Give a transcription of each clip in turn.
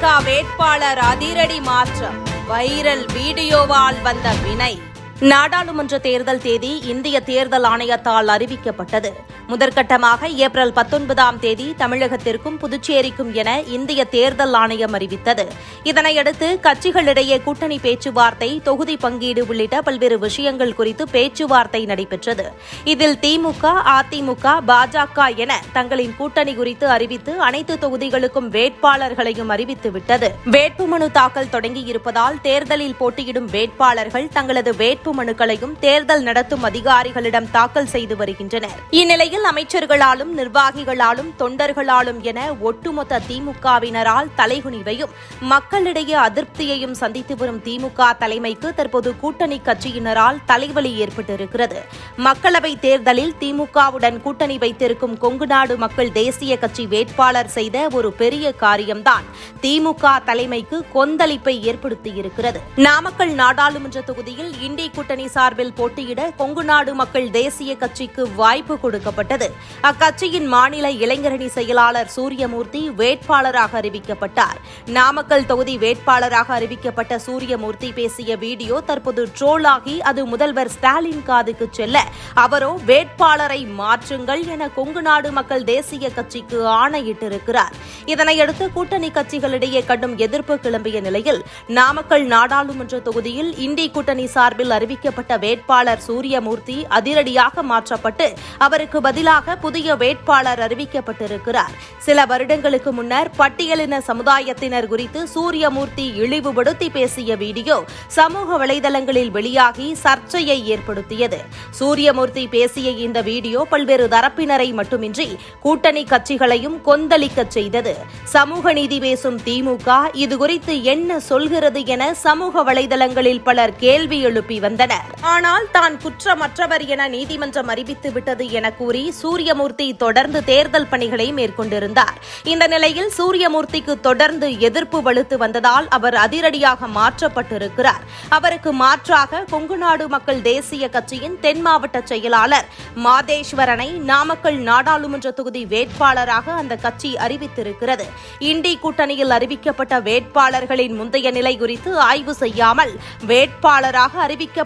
பாஜக வேட்பாளர் அதிரடி மாற்றம். வைரல் வீடியோவால் வந்த வினை. நாடாளுமன்ற தேர்தல் தேதி இந்திய தேர்தல் ஆணையத்தால் அறிவிக்கப்பட்டது. முதற்கட்டமாக ஏப்ரல் பத்தொன்பதாம் தேதி தமிழகத்திற்கும் புதுச்சேரிக்கும் என இந்திய தேர்தல் ஆணையம் அறிவித்தது. இதனையடுத்து கட்சிகளிடையே கூட்டணி பேச்சுவார்த்தை தொகுதி பங்கீடு உள்ளிட்ட பல்வேறு விஷயங்கள் குறித்து பேச்சுவார்த்தை நடைபெற்றது. இதில் திமுக அதிமுக பாஜக என தங்களின் கூட்டணி குறித்து அறிவித்து அனைத்து தொகுதிகளுக்கும் வேட்பாளர்களையும் அறிவித்துவிட்டது வேட்புமனு தாக்கல் தொடங்கியிருப்பதால் தேர்தலில் போட்டியிடும் வேட்பாளர்கள் தங்களது வேட்பு மனுக்களையும் தேர்தல் நடத்தும் அதிகாரிகளிடம் தாக்கல் செய்து வருகின்றனர். இந்நிலையில் அமைச்சர்களாலும் நிர்வாகிகளாலும் தொண்டர்களாலும் என ஒட்டுமொத்த திமுகவினரால் தலைகுனிவையும் மக்களிடையே அதிருப்தியையும் சந்தித்து வரும் திமுக தலைமைக்கு தற்போது கூட்டணி கட்சியினரால் தலைவலி ஏற்பட்டிருக்கிறது. மக்களவைத் தேர்தலில் திமுகவுடன் கூட்டணி வைத்திருக்கும் கொங்குநாடு மக்கள் தேசிய கட்சி வேட்பாளர் செய்த ஒரு பெரிய காரியம்தான் திமுக தலைமைக்கு கொந்தளிப்பை ஏற்படுத்தியிருக்கிறது. நாமக்கல் நாடாளுமன்ற தொகுதியில் இண்டி கூட்டணி சார்பில் போட்டியிட கொங்கு நாடு மக்கள் தேசிய கட்சிக்கு வாய்ப்பு கொடுக்கப்பட்டது. அக்கட்சியின் மாநில இளைஞரணி செயலாளர் சூரியமூர்த்தி வேட்பாளராக அறிவிக்கப்பட்டார். நாமக்கல் தொகுதி வேட்பாளராக அறிவிக்கப்பட்ட சூரியமூர்த்தி பேசிய வீடியோ தற்போது ட்ரோலாகி அது முதல்வர் ஸ்டாலின் காதுக்கு செல்ல அவரோ வேட்பாளரை மாற்றுங்கள் என கொங்கு நாடு மக்கள் தேசிய கட்சிக்கு ஆணையிட்டிருக்கிறார். இதனையடுத்து கூட்டணி கட்சிகளிடையே கடும் எதிர்ப்பு கிளம்பிய நிலையில் நாமக்கல் நாடாளுமன்ற தொகுதியில் இந்தி கூட்டணி சார்பில் அறிவி அறிவிக்கப்பட்ட வேட்பாளர் சூரியமூர்த்தி அதிரடியாக மாற்றப்பட்டு அவருக்கு பதிலாக புதிய வேட்பாளர் அறிவிக்கப்பட்டிருக்கிறார். சில வருடங்களுக்கு முன்னர் பட்டியலின சமுதாயத்தினர் குறித்து சூரியமூர்த்தி இழிவுபடுத்தி பேசிய வீடியோ சமூக வலைதளங்களில் வெளியாகி சர்ச்சையை ஏற்படுத்தியது. சூரியமூர்த்தி பேசிய இந்த வீடியோ பல்வேறு தரப்பினரை மட்டுமின்றி கூட்டணி கட்சிகளையும் கொந்தளிக்கச் செய்தது. சமூக நீதி பேசும் திமுக இதுகுறித்து என்ன சொல்கிறது என சமூக வலைதளங்களில் பலர் கேள்வி எழுப்பி வந்தனர். வந்தன. ஆனால் தான் குற்றமற்றவர் என நீதிமன்றம் அறிவித்து விட்டது என கூறி சூரியமூர்த்தி தொடர்ந்து தேர்தல் பணிகளை மேற்கொண்டிருந்தார். இந்த நிலையில் சூரியமூர்த்திக்கு தொடர்ந்து எதிர்ப்பு வலுத்து வந்ததால் அவர் அதிரடியாக மாற்றப்பட்டிருக்கிறார். அவருக்கு மாற்றாக கொங்குநாடு மக்கள் தேசிய கட்சியின் தென் மாவட்ட செயலாளர் மாதேஸ்வரனை நாமக்கல் நாடாளுமன்ற தொகுதி வேட்பாளராக அந்த கட்சி அறிவித்திருக்கிறது. இண்டி கூட்டணியில் அறிவிக்கப்பட்ட வேட்பாளர்களின் முந்தைய நிலை குறித்து ஆய்வு செய்யாமல் வேட்பாளராக அறிவிக்க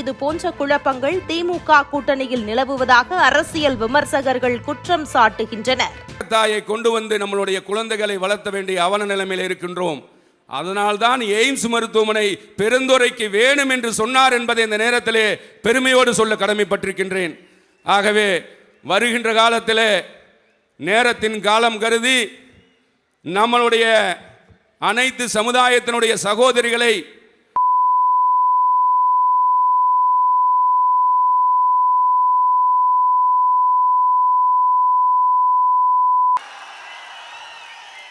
இது போன்ற குழப்பங்கள் திமுக கூட்டணியில் நிலவுவதாக அரசியல் விமர்சகர்கள் குற்றம் சாட்டுகின்றனர். தாயை கொண்டு வந்து நம்மளுடைய குழந்தைகளை வளர்த்த வேண்டிய அவல நிலைமையில் இருக்கின்றோம். அதனால்தான் எய்ம்ஸ் மருத்துவமனை பெருந்துரைக்கு வேணும் என்று சொன்னார் என்பதை இந்த நேரத்திலே பெருமையோடு சொல்ல கடமைப்பட்டிருக்கின்றேன். ஆகவே வருகின்ற காலத்தில் நேரத்தின் காலம் கருதி நம்மளுடைய அனைத்து சமுதாயத்தினுடைய சகோதரிகளை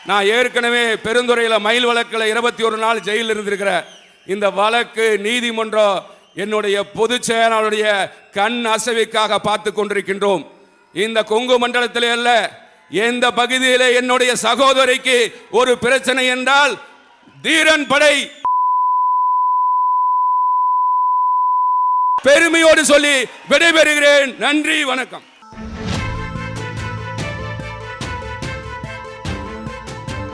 நான் ஏற்கனவே பெருந்துறையில் மயில் வழக்கில் இருபத்தி ஒரு நாள் ஜெயிலில் இருந்திருக்கிறேன் இந்த வழக்கு நீதிமன்றம் என்னுடைய பொதுச் செயலாளருடைய கண் அசைவிக்காக பார்த்து கொண்டிருக்கின்றோம். இந்த கொங்கு மண்டலத்திலே அல்ல எந்த பகுதியிலே என்னுடைய சகோதரிக்கு ஒரு பிரச்சனை என்றால் தீரன் படை. பெருமையோடு சொல்லி விடைபெறுகிறேன். நன்றி வணக்கம்.